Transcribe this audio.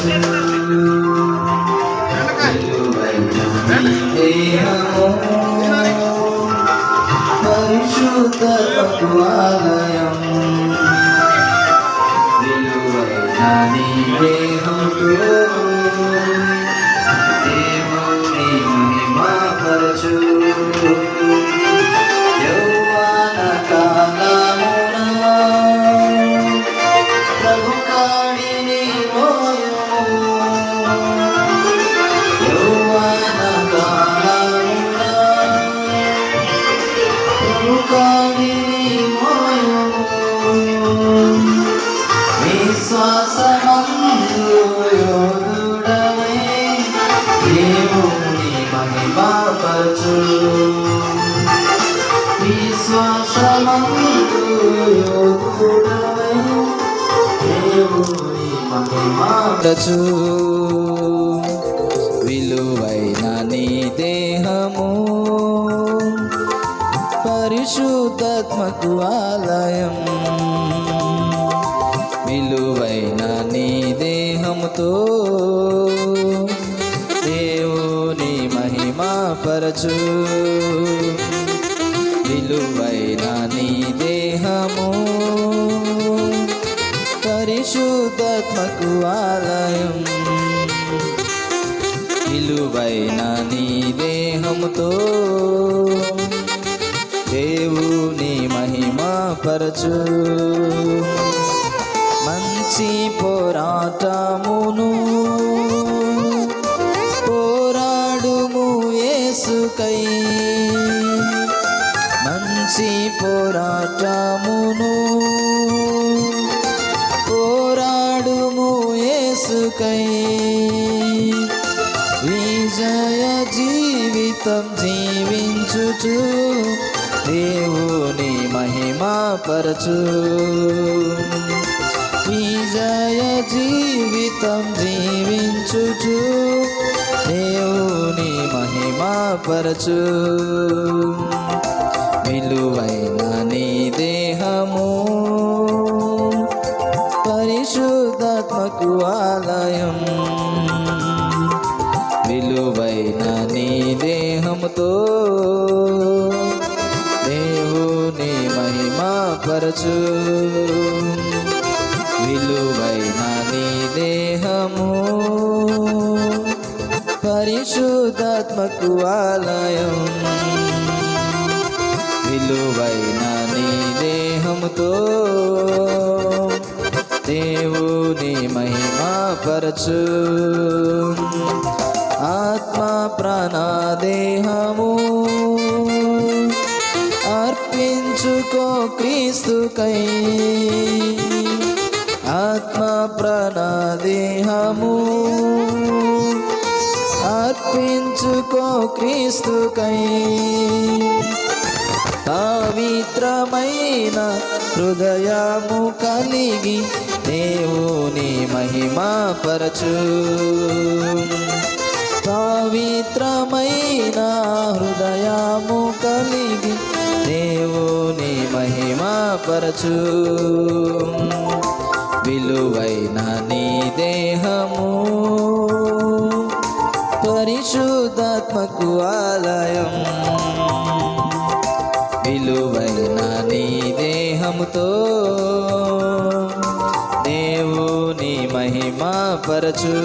మహిమపరచు విలువైన నీ దేహము పరిశుద్ధతకు ఆలయం విలువైన నీ దేహంతో విశ్వాసమందు యోధుడవై దేవుని మహిమపరచు విశ్వాసమందు యోధుడవై దేవుని మహిమపరచు దేహముతో దేవుని మహిమ పరచు విలువైన నీ దేహము పరిశుద్ధాత్మకు ఆలయం విలువైన నీ దేహముతో దేవుని మహిమ పరచు. యేసుకై విజయ జీవితం జీవించుచు దేవుని మహిమా పరచు. విజయ జీవితం జీవించుచు దేవుని మహిమా పరచు. ఆలయం విలువైన నీ దేహముతో దేవుని మహిమా పరచు. విలువైన నీ దేహము పరిశుద్ధాత్మకు ఆలయం. విలువైన నీ దేహముతో పరచు. ఆత్మ ప్రాణదేహము. అర్పించుకో క్రీస్తుకై. ఆత్మ ప్రాణదేహము. అర్పించుకో క్రీస్తుకై. పవిత్రమైన హృదయము కలిగి దేవుని మహిమా పరచు. పవిత్రమైన హృదయము కలిగి దేవుని మహిమా పరచు. విలువైన నీ దేహము పరిశుద్ధాత్మకు ఆలయం. దేహముతో దేవుని మహిమ పరచు.